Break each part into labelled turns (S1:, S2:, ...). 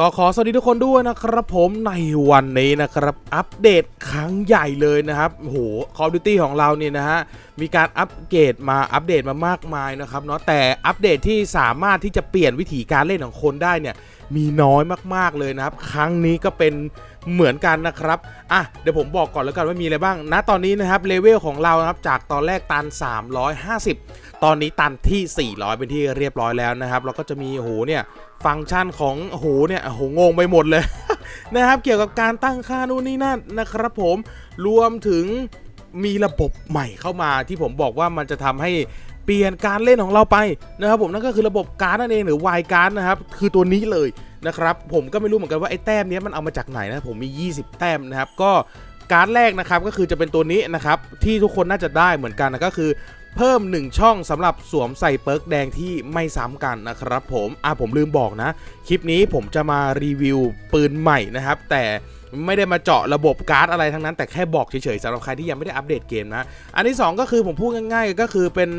S1: ก็ขอสวัสดีทุกคนด้วยนะครับผมในวันนี้นะครับ อัปเดตครั้งใหญ่เลยนะครับโห Call of Duty ของเราเนี่ยนะฮะ มีการอัปเกรดมาอัปเดตมามากมายนะครับเนาะแต่อัปเดตที่สามารถที่จะเปลี่ยนวิธีการเล่นของคนได้เนี่ย มีน้อยมากๆเลยนะครับ ครั้งนี้ก็เป็นเหมือนกันนะครับอะเดี๋ยวผมบอกก่อนแล้วกันว่ามีอะไรบ้างณตอนนี้นะครับเลเวลของเรานะครับจากตอนแรกตัน 350 ตอนนี้ตันที่ 400 เป็นที่เรียบร้อยแล้วนะครับแล้วก็จะมีโหเนี่ย ฟังก์ชันของโหเนี่ยโหงงไปหมดเลยนะครับเกี่ยวกับการตั้งค่านู่นนี่นั่นนะครับผมรวมถึงมีระบบใหม่เข้ามาที่ผมบอกว่ามันจะทำให้เปลี่ยนการเล่นของเราไปนะครับผมนั่นก็คือระบบการ์ดนั่นเองหรือวายการ์ดนะครับคือตัวนี้เลยนะครับผมก็ไม่รู้เหมือนกันว่าไอ้แต้มนี้มันเอามาจากไหนนะผมมี 20 แต้มนะครับก็การ์ดแรกนะครับก็คือจะเป็นตัวนี้นะครับที่ทุกคนน่าจะได้เหมือนกันนะก็คือ เพิ่ม 1 ช่องสำหรับสวมใส่เปิร์กแดงที่ไม่ซ้ำกันนะครับผมอะผมลืมบอกนะ คลิปนี้ผมจะมารีวิวปืนใหม่นะครับ แต่ ไม่ได้มาเจาะระบบการ์ดอะไรทั้งนั้นแต่แค่บอกเฉยๆสำหรับใครที่ยังไม่ได้อัปเดตเกมนะ อันที่ 2 ก็คือผมพูดง่ายๆ ก็คือเป็น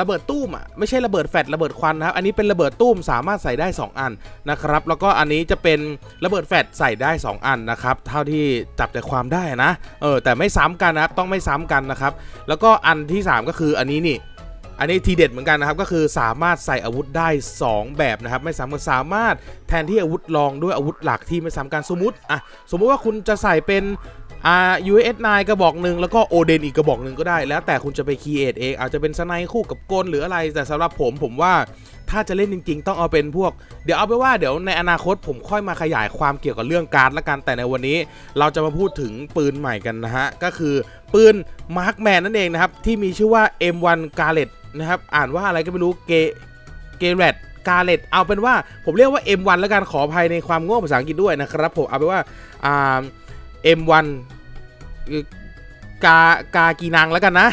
S1: ระเบิดตุ้มอะไม่ใช่ระเบิดแฟลชระเบิดควันนะครับ อันนี้เป็นระเบิดตุ้มสามารถใส่ได้ 2 อันนะครับ แล้วก็อันนี้จะเป็นระเบิดแฟลชใส่ได้ 2 อันนะครับ เท่าที่จับใจความได้นะ เออแต่ไม่ซ้ำกันนะครับต้องไม่ซ้ำกันนะครับ แล้วก็อันที่ 3 ก็คืออันนี้นี่ อันนี้ทีเด็ดเหมือนกันนะครับก็คือสามารถใส่อาวุธได้ 2 แบบนะครับไม่ซ้ำกันสามารถแทนที่อาวุธรองด้วยอาวุธหลักที่ไม่ซ้ำกันสมมติอะสมมุติว่าคุณจะใส่เป็นอ่า US 9 กระบอกหนึ่งแล้วก็โอเดนอีกกระบอกหนึ่งก็ได้ แล้วแต่คุณจะไปคีเอทเองอาจจะเป็นสไนคู่กับกลหรืออะไร แต่สำหรับผมผมว่าถ้าจะเล่นจริง ๆ ต้องเอาเป็นพวก เดี๋ยวเอาไปว่าเดี๋ยวในอนาคตผมค่อยมาขยายความเกี่ยวกับเรื่องการ์ดละกันแต่ในวันนี้ เราจะมาพูดถึงปืนใหม่กันนะฮะ ก็คือปืนมาร์คแมนนั่นเองนะครับ ที่มีชื่อว่า M1 g a r l e t นะครับ อ่านว่าอะไรก็ไม่รู้เกเกเรตกาเลตเอาเป็นว่าผมเรียกว่า M1 แล้วกันขออภัยในความโง่ภาษาอังกฤษด้วยนะครับผมเอาเป็นว่าอ่า M1 กากากีนังแล้วกันนะ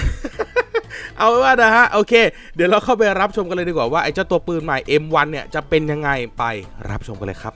S1: เอาเป็นว่านะฮะ โอเค เดี๋ยวเราเข้าไปรับชมกันเลยดีกว่าว่าไอ้เจ้าตัวปืนใหม่ M1 เนี่ยจะเป็นยังไงไปรับชมกันเลยครับ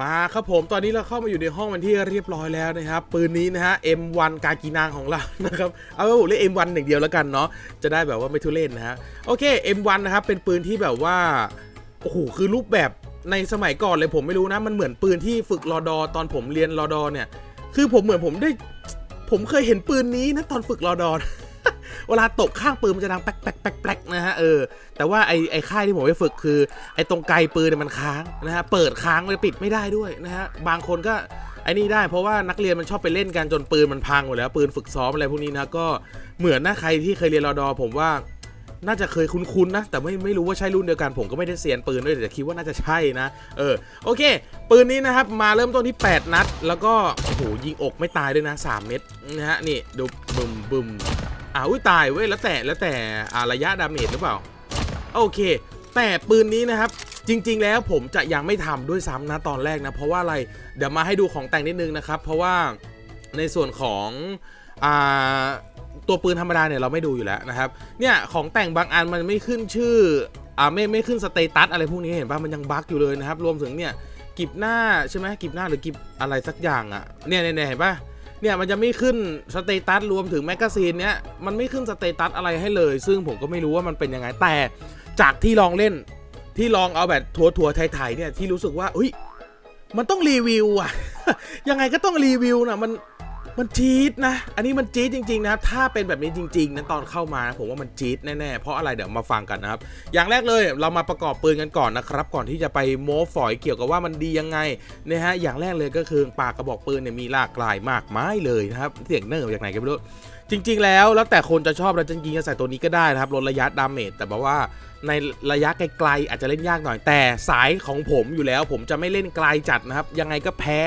S1: มาครับผมตอนนี้เราเข้ามาอยู่ในห้องมันที่เรียบร้อยแล้วนะครับ ปืนนี้นะฮะ M1 กากีนางของเรานะครับเอาไว้ผมเรียก M1 อย่างเดียวแล้วกันเนาะจะได้แบบว่าไม่ทุเรศนะฮะโอเค M1 นะครับเป็นปืนที่แบบว่าโอ้โหคือรูปแบบในสมัยก่อนเลยผมไม่รู้นะมันเหมือนปืนที่ฝึกรอดอตอนผมเรียนรอดอเนี่ย คือผมเหมือนผมได้ ผมเคยเห็นปืนนี้นะตอนฝึกรอดอ เวลาตกข้างปืนมันจะดังแป๊กแป๊กแป๊กแป๊กนะฮะเออแต่ว่าไอไอค่ายที่ผมไปฝึกคือ ไอตรงไกลปืนเนี่ยมันค้างนะฮะเปิดค้างมันปิดไม่ได้ด้วยนะฮะบางคนก็ไอ้นี่ได้เพราะว่านักเรียนมันชอบไปเล่นกันจนปืนมันพังหมดแล้วปืนฝึกซ้อมอะไรพวกนี้นะก็เหมือนนะใครที่เคยเรียนรอดอผมว่าน่าจะเคยคุ้นๆนะ แต่ไม่ไม่รู้ว่าใช่รุ่นเดียวกันผมก็ไม่ได้เซียนปืนด้วยแต่คิดว่าน่าจะใช่นะ เออโอเค ปืนนี้นะครับมาเริ่มต้นที่ 8 นัด แล้วก็โอ้โหยิงอกไม่ตายด้วยนะ 3 เม็ดนะฮะนี่ดูบึมบึม อ่าอุ้ยตายเว้ยแล้วแต่แล้วแต่ระยะดาเมจหรือเปล่า โอเค แต่ปืนนี้นะครับจริง ๆ แล้วผมจะยังไม่ทำด้วยซ้ำนะตอนแรกนะ เพราะว่าอะไรเดี๋ยวมาให้ดูของแต่งนิดนึงนะครับ เพราะว่าในส่วนของอ่าตัวปืนธรรมดาเนี่ยเราไม่ดูอยู่แล้วนะครับเนี่ยของแต่งบางอันมันไม่ขึ้นชื่ออ่าไม่ไม่ขึ้นสเตตัสอะไรพวกนี้เห็นป่ะมันยังบั๊กอยู่เลยนะครับ รวมถึงเนี่ยกิบหน้าใช่ไหมกิบหน้าหรือกิบอะไรสักอย่างอะ่ะเนี่ยเนี่ยเนี่ยเห็นป่ะ เนี่ยมันจะไม่ขึ้นสเตตัสรวมถึงแมกกาซีนเนี้ยมันไม่ขึ้นสเตตัสอะไรให้เลย ซึ่งผมก็ไม่รู้ว่ามันเป็นยังไงแต่จากที่ลองเล่นที่ลองเอาแบบทัวทัวๆไทยๆเนี่ยที่รู้สึกว่าเฮ้ยมันต้องรีวิวอะยังไงก็ต้องรีวิวนะมัน มันจี๊ดนะ อันนี้มันจี๊ดจริงๆนะครับ ถ้าเป็นแบบนี้จริงๆนะตอนเข้ามานะผมว่ามันจี๊ดแน่ๆ เพราะอะไรเดี๋ยวมาฟังกันนะครับ อย่างแรกเลยเรามาประกอบปืนกันก่อนนะครับ ก่อนที่จะไปโม้ฝอยเกี่ยวกับว่ามันดียังไงนะฮะ อย่างแรกเลยก็คือปากกระบอกปืนเนี่ยมีหลากหลายมากมายเลยนะครับ เสียงเนิร์จากไหนก็ไม่รู้จริง ๆ แล้วแล้วแต่คนจะชอบแล้วจริงจะใส่ตัวนี้ก็ได้นะครับลดระยะดาเมจแต่แบบว่าในระยะไกลๆอาจจะเล่นยากหน่อยแต่สายของผมอยู่แล้ว ผมจะไม่เล่นไกลจัดนะครับ ยังไงก็แพ้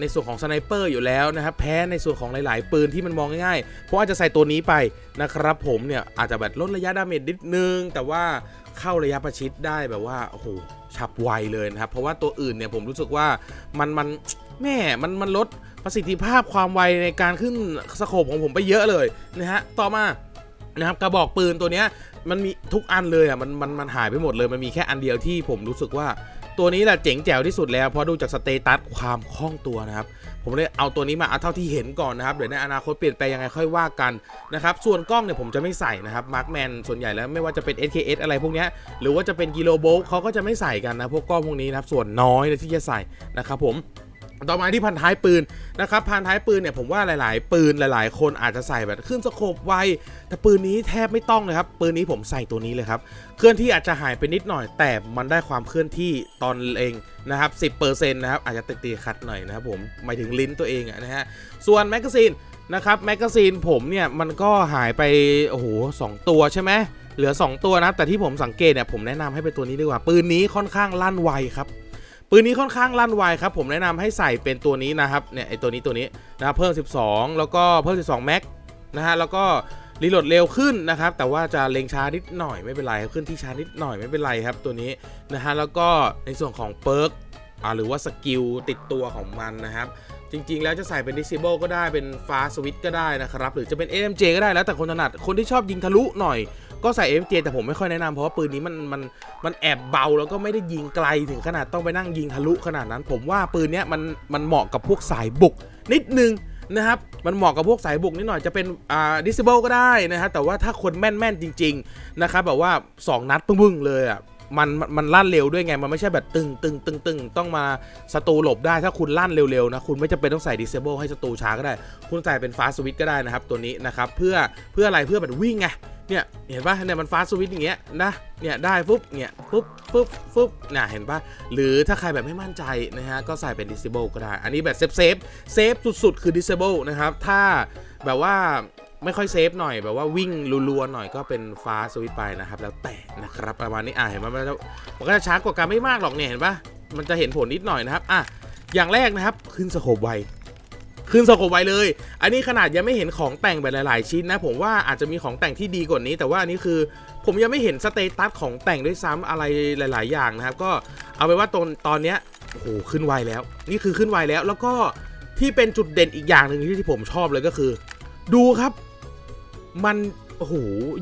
S1: ในส่วนของสไนเปอร์อยู่แล้วนะครับแพ้ในส่วนของหลาย ๆ ปืนที่มันมองง่ายๆ เพราะอาจจะใส่ตัวนี้ไปนะครับผมเนี่ยอาจจะแบบลดระยะดาเมจนิดนึง แต่ว่าเข้าระยะประชิดได้แบบว่าโอ้โหฉับไวเลยนะครับ เพราะว่าตัวอื่นเนี่ยผมรู้สึกว่ามันมันแม่มันมันลดประสิทธิภาพความไวในการขึ้นสโคปของผมไปเยอะเลยนะฮะต่อมานะครับกระบอกปืนตัวเนี้ยมันมีทุกอันเลยอะมันมันมันหายไปหมดเลยมันมีแค่อันเดียวที่ผมรู้สึกว่า ตัวนี้แหละเจ๋งแจ๋วที่สุดแล้วเพราะดูจากสเตตัสความคล่องตัวนะครับผมเลยเอาตัวนี้มาเอาเท่าที่เห็นก่อนนะครับเดี๋ยวในอนาคตเปลี่ยนไปยังไงค่อยว่ากันนะครับส่วนกล้องเนี่ยผมจะไม่ใส่นะครับมาร์คแมนส่วนใหญ่แล้วไม่ว่าจะเป็น SKS อะไรพวกนี้หรือว่าจะเป็นกิโลโบลเขาก็จะไม่ใส่กันนะพวกกล้องพวกนี้นะครับส่วนน้อยที่จะใส่นะครับผม ต่อมาที่พันท้ายปืนนะครับพันท้ายปืนเนี่ยผมว่าหลาย ๆ ปืนหลาย ๆ คนอาจจะใส่แบบขึ้นสโคปไวแต่ปืนนี้แทบไม่ต้องเลยครับปืนนี้ผมใส่ตัวนี้เลยครับเคลื่อนที่อาจจะหายไปนิดหน่อย แต่มันได้ความเคลื่อนที่ตอนเองนะครับ10นะครับอาจจะติดตีขัดหน่อยนะครับผมหมายถึงลิ้นตัวเองนะฮะส่วนแมกกาซีนนะครับแมกกาซีนผมเนี่ยมันก็หายไปโอ้โหสองตัวใช่ไหมเหลือ 2 ตัวนะครับแต่ที่ผมสังเกตเนี่ยผมแนะนำให้เป็นตัวนี้ดีกว่าปืนนี้ค่อนข้างลั่นไวครับ ปืนนี้ค่อนข้างลั่นไวครับผมแนะนำให้ใส่เป็นตัวนี้นะครับเนี่ยไอตัวนี้ตัวนี้นะเพิ่ม 12 แล้วก็เพิ่ม 12แม็กนะฮะแล้วก็รีโหลดเร็วขึ้นนะครับ แต่ว่าจะเล็งช้านิดหน่อยไม่เป็นไรขึ้นที่ช้านิดหน่อยไม่เป็นไรครับตัวนี้นะฮะแล้วก็ในส่วนของเปิร์กอ่าหรือว่าสกิลติดตัวของมันนะครับ จริง ๆ แล้วจะใส่เป็น disable ก็ได้เป็นฟ้าสวิตก็ได้นะครับ หรือจะเป็น AMJ ก็ได้แล้วแต่คนถนัดคนที่ชอบยิงทะลุหน่อย ก็ใส่ AMJ แต่ผมไม่ค่อยแนะนำเพราะว่าปืนนี้มันมันมันแอบเบาแล้วก็ไม่ได้ยิงไกลถึงขนาดต้องไปนั่งยิงทะลุขนาดนั้น ผมว่าปืนเนี้ยมันมันเหมาะกับพวกสายบุกนิดนึงนะครับ มันเหมาะกับพวกสายบุกนิดหน่อยจะเป็นอ่าดิสเบลก็ได้นะครับแต่ว่าถ้าคนแม่นๆจริง ๆ นะครับแบบว่า 2 นัดปึ้งๆเลยอะ มันมันลั่นเร็วด้วยไง มันไม่ใช่แบบตึงตึงตึงตึงต้องมาศัตรูหลบได้ถ้าคุณลั่นเร็วๆนะ คุณไม่จำเป็นต้องใส่ disable ให้ศัตรูช้าก็ได้ คุณใส่เป็น fast switch ก็ได้นะครับ ตัวนี้นะครับ เพื่อเพื่ออะไรเพื่อแบบวิ่งไงเนี่ยเห็นปะเนี่ยมัน fast switch อย่างเงี้ยนะเนี่ยได้ปุ๊บเนี่ยปุ๊บปุ๊บปุ๊บน่ะเห็นปะหรือถ้าใครแบบไม่มั่นใจนะฮะก็ใส่เป็น disable ก็ได้ อันนี้แบบเซฟเซฟเซฟสุดๆ คือ disable นะครับ ถ้าแบบว่า ไม่ค่อยเซฟหน่อยแบบว่าวิ่งรัวๆหน่อยก็เป็นฟ้าสวิตไปนะครับ แล้วแต่นะครับประมาณนี้อะเห็นไหมมันจะมันก็จะช้ากว่ากันไม่มากหรอกเนี่ยเห็นปะมันจะเห็นผลนิดหน่อยนะครับอะอย่างแรกนะครับขึ้นสโคปไวขึ้นสโคปไวเลย อันนี้ขนาดยังไม่เห็นของแต่งแบบหลาย ๆ ชิ้นนะ ผมว่าอาจจะมีของแต่งที่ดีกว่านี้ แต่ว่าอันนี้คือผมยังไม่เห็นสเตตัสของแต่งด้วยซ้ำอะไรหลาย ๆ อย่างนะครับ ก็เอาไปว่าตอนตอนเนี้ยโอ้โหขึ้นไวแล้ว นี่คือขึ้นไวแล้วแล้วก็ที่เป็นจุดเด่นอีกอย่างหนึ่งที่ที่ผมชอบเลยก็คือ ดูครับ มันโอ้โห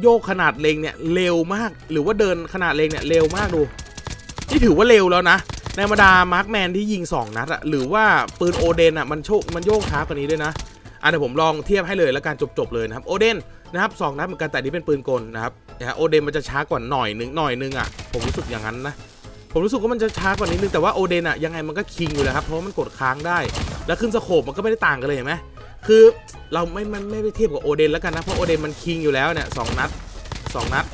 S1: โยกขนาดเลงเนี่ยเร็วมาก หรือว่าเดินขนาดเลงเนี่ยเร็วมากดูนี่ถือว่าเร็วแล้วนะในธรรมดามาร์คแมนที่ยิง 2 นัดอะหรือว่าปืนโอเดนอะมันโชกมันโยกช้ากว่านี้ด้วยนะอะเดี๋ยวผมลองเทียบให้เลยแล้วกันจบๆเลยนะครับโอเดนนะครับสองนัดเหมือนกันแต่นี้เป็นปืนกลนะครับนะฮะโอเดนมันจะช้ากว่าหน่อยนึงหน่อยนึงอะผมรู้สึกอย่างนั้นนะผมรู้สึกว่ามันจะช้ากว่านี้นึงแต่ว่าโอเดนอะยังไงมันก็คิงอยู่แล้วครับเพราะมันกดค้างได้ แล้วขึ้นสโคปมันก็ไม่ได้ต่างกันเลยเห็นไหม คือเราไม่มันไม่ไปเทียบกับโอเดนแล้วกันนะ เพราะโอเดนมันคิงอยู่แล้วเนี่ยสองนัดสองนัด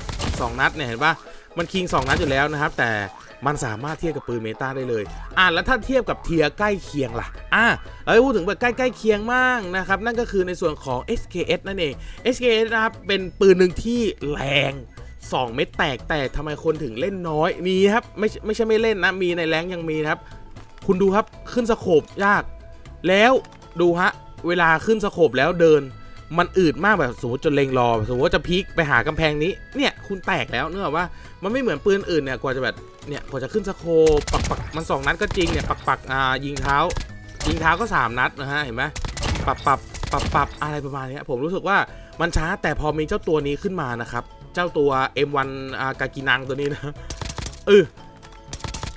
S1: สองนัดเนี่ยเห็นปะมันคิงสองนัดอยู่แล้วนะครับ แต่มันสามารถเทียบกับปืนเมตาได้เลย อะแล้วถ้าเทียบกับเทียใกล้เคียงล่ะ อะเราพูดถึงแบบใกล้ใกล้เคียงมากนะครับ นั่นก็คือในส่วนของ SKS นั่นเอง SKS นะครับ เป็นปืนหนึ่งที่แรง 2 เม็ดแตกแต่ทำไมคนถึงเล่นน้อย มีครับ ไม่ไม่ใช่ไม่เล่นนะ มีในแรงยังมีนะครับ คุณดูครับ ขึ้นสโคปยาก แล้วดูฮะ เวลาขึ้นสโคปแล้วเดิน มันอืดมากแบบสมมติจนเลงรอ สมมติว่าจะพลิกไปหากำแพงนี้เนี่ยคุณแตกแล้วเนื่อว่ามันไม่เหมือนปืนอื่นเนี่ยกว่าจะแบบเนี่ยกว่าจะขึ้นสโคปปักปักมันสองนัดก็จริงเนี่ยปักปักอ่ายิงเท้า ยิงเท้าก็ 3 นัดนะฮะเห็นไหมปับปับปับปับอะไรประมาณนี้ผมรู้สึกว่ามันช้าแต่พอมีเจ้าตัวนี้ขึ้นมานะครับ เจ้าตัว M1 อ่ากากินังตัวนี้นะเออ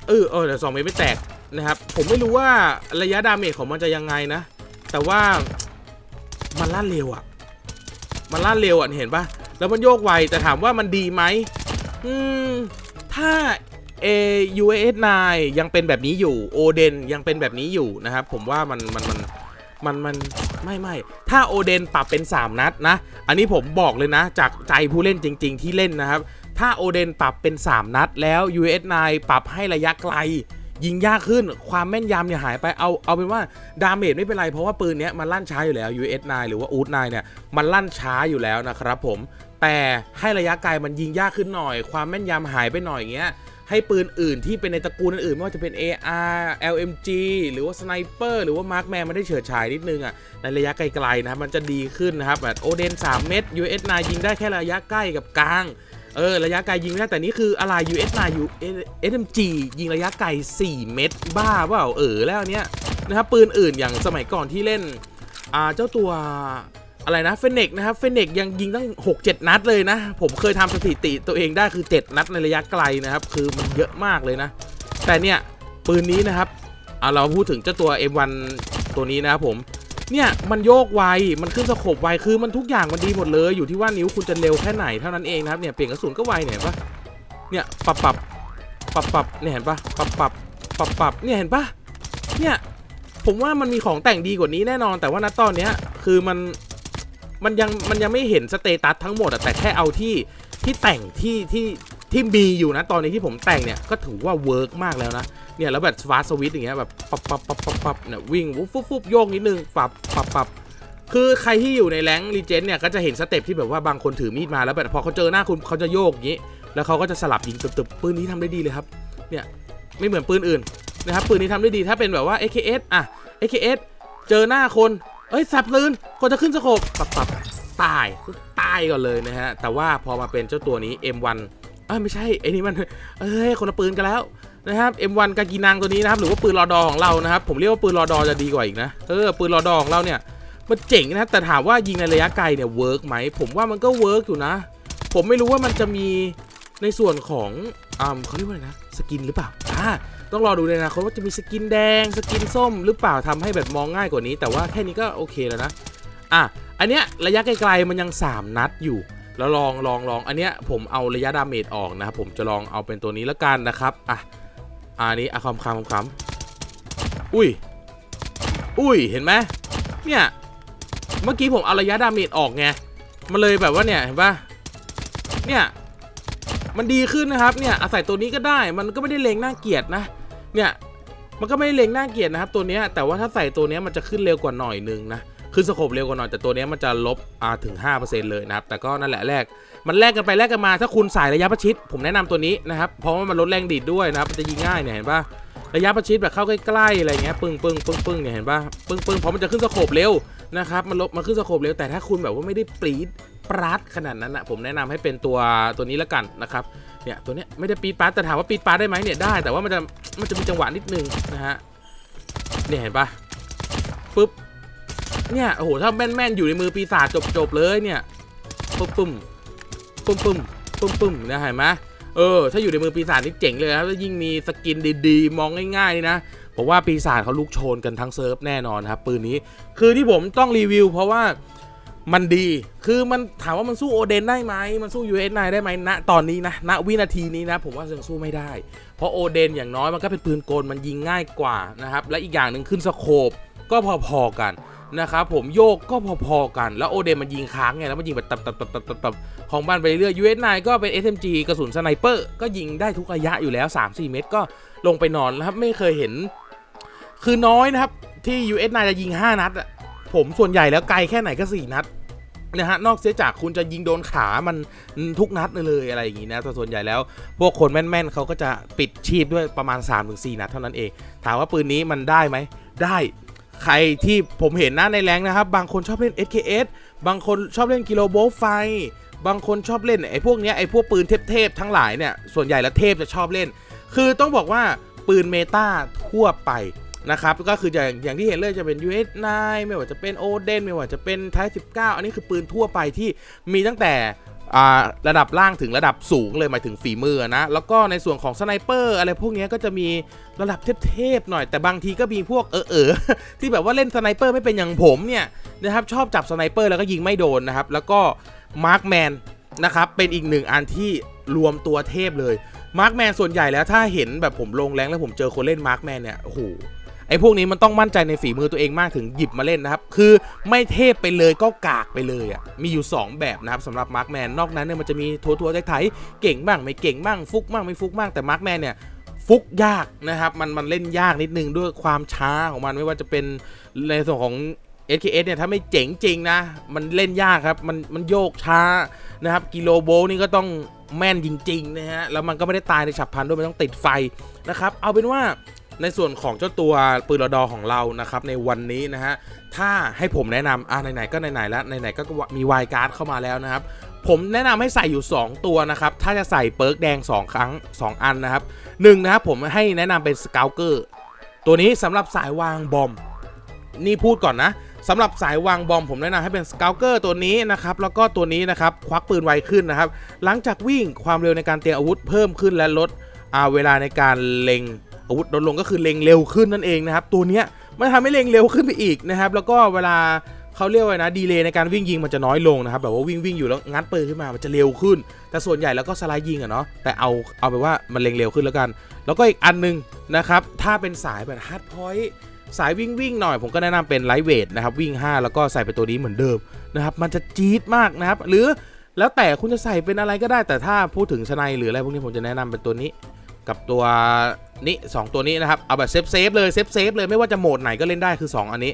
S1: เออเออแต่สองเมตรไม่แตกนะครับ ผมไม่รู้ว่าระยะดาเมจของมันจะยังไงนะ แต่ว่ามันล่าเร็วอะ่ะมันล่าเร็วอะ่ะเห็นปะแล้วมันโยกไวแต่ถามว่ามันดีไหมอืมถ้า A U S 9ยังเป็นแบบนี้อยู่โอเดนยังเป็นแบบนี้อยู่นะครับ ผมว่ามันมันมันมันมันไม่ไม่ถ้าโอเดนปรับเป็น 3 นัดนะ อันนี้ผมบอกเลยนะ จากใจผู้เล่นจริง ๆ ที่เล่นนะครับ ถ้าโอเดนปรับเป็น 3 นัดแล้ว US 9 ปรับให้ระยะไกล ยิงยากขึ้นความแม่นยำเนี่ยหายไปเอาเอาเป็นว่าดาเมจไม่เป็นไร เพราะว่าปืนเนี้ยมันลั่นช้าอยู่แล้ว US 9 หรือว่า UD 9เนี่ยมันลั่นช้าอยู่แล้วนะครับผมแต่ให้ระยะไกลมันยิงยากขึ้นหน่อย ความแม่นยำหายไปหน่อยอย่างเงี้ยให้ปืนอื่นที่เป็นในตระกูลอื่นไม่ว่าจะเป็น AR LMG หรือว่าสไนเปอร์หรือว่ามาร์คแมนมันได้เฉิดฉายนิดนึงอะในระยะไกลๆนะครับมันจะดีขึ้นนะครับแบบโอเดน 3 เม็ด US9 ยิงได้แค่ระยะใกล้กับกลาง เออระยะไกลยิงไม่ได้แต่นี่คืออะไร US9 U SMG ยิงระยะไกล 4 เม็ดบ้าเปล่าเออแล้วเนี้ยนะครับปืนอื่นอย่างสมัยก่อนที่เล่นอ่าเจ้าตัวอะไรนะเฟนเนกนะครับเฟนเนกยังยิงตั้ง 6-7 นัดเลยนะ ผมเคยทำสถิติตัวเองได้คือ 7 นัดในระยะไกลนะครับ คือมันเยอะมากเลยนะ แต่เนี่ยปืนนี้นะครับอ่าเราพูดถึงเจ้าตัว M1 ตัวนี้นะครับผม เนี่ยมันโยกไว มันขึ้นสโคบไว คือมันทุกอย่างมันดีหมดเลย อยู่ที่ว่านิ้วคุณจะเร็วแค่ไหนเท่านั้นเองนะครับ เนี่ยเปลี่ยนกระสุนก็ไวเนี่ยปะเนี่ยปรับปรับปรับปรับเนี่ยเห็นปะปรับปรับปรับปรับเนี่ยเห็นปะเนี่ยผมว่ามันมีของแต่งดีกว่านี้แน่นอน แต่ว่าณตอนเนี้ยคือมันมันยังมันยังไม่เห็นสเตตัสทั้งหมดอะแต่แค่เอาที่ที่แต่งที่ที่ ที่มีอยู่นะตอนนี้ที่ผมแต่งเนี่ยก็ถือว่าเวิร์กมากแล้วนะเนี่ยแล้วแบบฟาสวิตอย่างเงี้ยแบบปับปับปับปับปับเนี่ยวิ่งฟุบฟุบฟุบโยกนิดนึงปับปับปับคือใครที่อยู่ในแรงรีเจนเนี่ยก็จะเห็นสเต็ปที่แบบว่าบางคนถือมีดมาแล้วแบบพอเขาเจอหน้าคุณเขาจะโยกอย่างงี้ แล้วเขาก็จะสลับยิงตึบๆปืนนี้ทำได้ดีเลยครับเนี่ยไม่เหมือนปืนอื่นนะครับปืนนี้ทำได้ดีถ้าเป็นแบบว่า AKS อะ AKS เจอหน้าคนเอ้ยสับปืนก็จะขึ้นสโคปปับปับตายตายก่อนเลยนะฮะแต่ว่าพอมาเป็นเจ้าตัวนี้ M1 อ้ไม่ใช่ไอ้นี่มันเอ้ยคนละปืนกันแล้วนะครับ M1 กากีนังตัวนี้นะครับหรือว่าปืนรอดอของเรานะครับ ผมเรียกว่าปืนรอดอจะดีกว่าอีกนะเออปืนรอดอของเราเนี่ยมันเจ๋งนะแต่ถามว่ายิงในระยะไกลเนี่ยเวิร์กไหมผมว่ามันก็เวิร์กอยู่นะ ผมไม่รู้ว่ามันจะมีในส่วนของอ่าเขาเรียกว่าอะไรนะสกินหรือเปล่าอ่าต้องรอดูในอนาคตว่าจะมีสกินแดงสกินส้มหรือเปล่าทำให้แบบมองง่ายกว่านี้ แต่ว่าแค่นี้ก็โอเคแล้วนะอะอันเนี้ยระยะไกลๆมันยัง 3 นัดอยู่ แล้วลองลองลองอันเนี้ยผมเอาระยะดาเมจออกนะครับผมจะลองเอาเป็นตัวนี้แล้วกันนะครับอะอันนี้อะคำคำคำอุ้ยอุ้ยเห็นไหมเนี่ยเมื่อกี้ผมเอาระยะดาเมจออกไงมันเลยแบบว่าเนี่ยเห็นปะเนี่ยมันดีขึ้นนะครับเนี่ยอาศัยตัวนี้ก็ได้มันก็ไม่ได้เลงน่าเกียดนะ เนี่ยมันก็ไม่ได้เลงน่าเกียดนะครับตัวนี้แต่ว่าถ้าใส่ตัวนี้มันจะขึ้นเร็วกว่าหน่อยนึงนะ ขึ้นสโคปเร็วกว่าหน่อยแต่ตัวนี้มันจะลบอ่าถึง 5%เลยนะครับ แต่ก็นั่นแหละแรก มันแลกกันไปแลกกันมา ถ้าคุณสายระยะประชิด ผมแนะนำตัวนี้นะครับ เพราะว่ามันลดแรงดีดด้วยนะครับมันจะยิงง่ายเนี่ยเห็นปะระยะประชิดแบบเข้าใกล้ๆอะไรเงี้ยปึ้งปึ้งปึ้งปึ้งเนี่ยเห็นปะปึ้งปึ้งเพราะมันจะขึ้นสโคปเร็วนะครับมันลดมันขึ้นสโคปเร็วแต่ถ้าคุณแบบว่าไม่ได้ปรีดปราดขนาดนั้นนะผมแนะนำให้เป็นตัวตัวนี้ละกันนะครับเนี่ยตัวเนี้ยไม่ได้ปีดปาร์ตแต่ถามว่าปีดปาร์ตได้ไหมเนี่ยได้แต่ว่ามันจะมันจะมีจังหวะนิดนึงนะฮะเนี่ยเห็นปะปึ๊บ เนี่ยโอ้โหถ้าแม่นๆอยู่ในมือปีศาจจบๆเลยเนี่ยปึ๊บปึ้มปึ้มปึ้มปึ้มปึ้มนะเห็นไหมเออถ้าอยู่ในมือปีศาจนี่เจ๋งเลยครับแล้วยิ่งมีสกินดีๆ มองง่ายๆนี่นะผมว่าปีศาจเขาลุกโชนกันทั้งเซิร์ฟแน่นอนครับปืนนี้คือที่ผมต้องรีวิว เพราะว่ามันดีคือมันถามว่ามันสู้โอเดนได้ไหมมันสู้ US9 ได้ไหมณตอนนี้นะณวินาทีนี้นะ ผมว่ายังสู้ไม่ได้ เพราะโอเดนอย่างน้อยมันก็เป็นปืนกลมันยิงง่ายกว่านะครับและอีกอย่างหนึ่งขึ้นสโคปก็พอๆกัน นะครับผมโยกก็พอๆกัน แล้วโอเดนมันยิงค้างไงแล้วมันยิงแบบตับตับตับตับตับตับของบ้านไปเรื่อย US9 ก็เป็น SMG กระสุนสไนเปอร์ก็ยิงได้ทุกระยะอยู่แล้ว 3-4 เมตรก็ลงไปนอนแล้วครับ ไม่เคยเห็น คือน้อยนะครับ ที่ US9 จะยิง 5 นัดผมส่วนใหญ่แล้วไกลแค่ไหนก็ 4 นัดนะฮะนอกเสียจากคุณจะยิงโดนขามันทุกนัดเลยอะไรอย่างงี้นะแต่ส่วนใหญ่แล้ว พวกคนแม่นๆเขาก็จะปิดชีพด้วยประมาณ 3-4 นัดเท่านั้นเอง ถามว่าปืนนี้มันได้ไหมได้ ใครที่ผมเห็นนะในแรงนะครับ บางคนชอบเล่น SKS บางคนชอบเล่นกิโลโบไฟ บางคนชอบเล่นไอ้พวกเนี้ยไอ้พวกปืนเทพๆทั้งหลายเนี่ยส่วนใหญ่แล้วเทพจะชอบเล่น คือต้องบอกว่าปืนเมตาทั่วไปนะครับก็คืออย่างอย่างที่เห็นเลยจะเป็น US9 ไม่ว่าจะเป็นโอเดนไม่ว่าจะเป็นไท19 อันนี้คือปืนทั่วไปที่มีตั้งแต่ ระดับล่างถึงระดับสูงเลยหมายถึงฝีมือนะ แล้วก็ในส่วนของสไนเปอร์อะไรพวกนี้ก็จะมีระดับเทพๆหน่อยแต่บางทีก็มีพวกเออเออที่แบบว่าเล่นสไนเปอร์ไม่เป็นอย่างผมเนี่ยนะครับชอบจับสไนเปอร์แล้วก็ยิงไม่โดนนะครับ แล้วก็มาร์คแมนนะครับเป็นอีกหนึ่งอันที่รวมตัวเทพเลยมาร์คแมนส่วนใหญ่แล้วถ้าเห็นแบบผมลงแรงแล้วผมเจอคนเล่นมาร์คแมนเนี่ยโอ้โห ไอ้พวกนี้มันต้องมั่นใจในฝีมือตัวเองมากถึงหยิบมาเล่นนะครับ คือไม่เทพไปเลยก็กากไปเลยอะมีอยู่ 2 แบบนะครับสำหรับมาร์คแมนนอกนั้นเนี่ยมันจะมีทัวทัวไทยๆเก่งบ้างไม่เก่งบ้างฟุกบ้างไม่ฟุกบ้างแต่มาร์คแมนเนี่ยฟุกยากนะครับมันมันเล่นยากนิดนึงด้วยความช้าของมันไม่ว่าจะเป็นในส่วนของ SKS เนี่ยถ้าไม่เจ๋งจริงนะ มันเล่นยากครับ มันมันโยกช้านะครับกิโลโวลต์นี่ก็ต้องแม่นจริงๆนะฮะแล้วมันก็ไม่ได้ตายในฉับพลันด้วยมันต้องติดไฟนะครับ เอาเป็นว่า ในส่วนของเจ้าตัวปืนรอดอของเรานะครับในวันนี้นะฮะถ้าให้ผมแนะนำอะไหนๆก็ไหนๆแล้วไหนๆก็มีวายการ์ดเข้ามาแล้วนะครับผมแนะนำให้ใส่อยู่ 2 ตัวนะครับ ถ้าจะใส่เปิร์กแดง 2 ครั้ง 2 อันนะครับหนึ่งนะครับผมให้แนะนำเป็นสเกลเกอร์ตัวนี้สำหรับสายวางบอม นี่พูดก่อนนะสำหรับสายวางบอมผมแนะนำให้เป็นสเกลเกอร์ตัวนี้นะครับ แล้วก็ตัวนี้นะครับ ควักปืนไวขึ้นนะครับ หลังจากวิ่งความเร็วในการเตรียมอาวุธเพิ่มขึ้นและลดเวลาในการเล็ง อาวุธลดลงก็คือเล็งเร็วขึ้นนั่นเองนะครับ ตัวเนี้ยมันทำให้เล็งเร็วขึ้นไปอีกนะครับ แล้วก็เวลาเขาเรียกว่านะดีเลย์ในการวิ่งยิงมันจะน้อยลงนะครับแบบว่าวิ่งวิ่งอยู่แล้วงัดปืนขึ้นมามันจะเร็วขึ้น แต่ส่วนใหญ่แล้วก็สไลด์ยิงอะเนาะแต่เอาเอาไปว่ามันเล็งเร็วขึ้นแล้วกัน แล้วก็อีกอันหนึงนะครับถ้าเป็นสายแบบฮาร์ดพอยต์สายวิ่งวิ่งหน่อยผมก็แนะนำเป็นไลท์เวทนะครับวิ่ง 5 แล้วก็ใส่เป็นตัวนี้เหมือนเดิมนะครับมันจะจี๊ดมากนะครับ หรือแล้วแต่คุณจะใส่เป็นอะไรก็ได้ แต่ถ้าพูดถึงชนัยหรืออะไรพวกนี้ผมจะแนะนำเป็นตัวนี้ กับตัว นี้สองตัวนี้นะครับเอาแบบเซฟเซฟเลยเซฟเซฟเลยไม่ว่าจะโหมดไหนก็เล่นได้คือ 2 อันนี้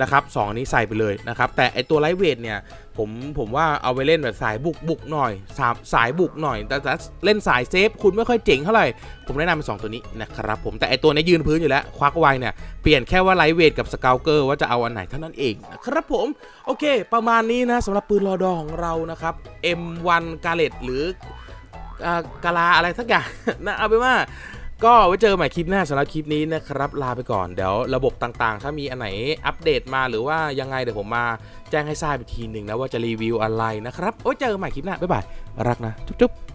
S1: นะครับสองอันนี้ใส่ไปเลยนะครับแต่ไอตัวไลท์เวทเนี่ยผมผมว่าเอาไปเล่นแบบสายบุกบุกหน่อยสายสายบุกหน่อย แต่ถ้าเล่นสายเซฟคุณไม่ค่อยเจ๋งเท่าไหร่ผมแนะนำเป็นสองตัวนี้นะครับผมแต่ไอตัวนี้ยืนพื้นอยู่แล้วควักไวเนี่ยเปลี่ยนแค่ว่าไลท์เวทกับสเกลเกอร์ว่าจะเอาอันไหนเท่านั้นเองนะครับผมโอเค ประมาณนี้นะสำหรับปืนรอดอของเรานะครับ M1 กาเลตหรือกาลาอะไรสักอย่างนะเอาเป็นว่า ก็ไว้เจอใหม่คลิปหน้าสำหรับคลิปนี้นะครับลาไปก่อนเดี๋ยวระบบต่างๆ ถ้ามีอันไหนอัปเดตมาหรือว่ายังไงเดี๋ยวผมมาแจ้งให้ทราบอีกทีหนึ่งนะว่าจะรีวิวอะไรนะครับไว้เจอใหม่คลิปหน้าบ๊ายบายรักนะจุ๊บๆ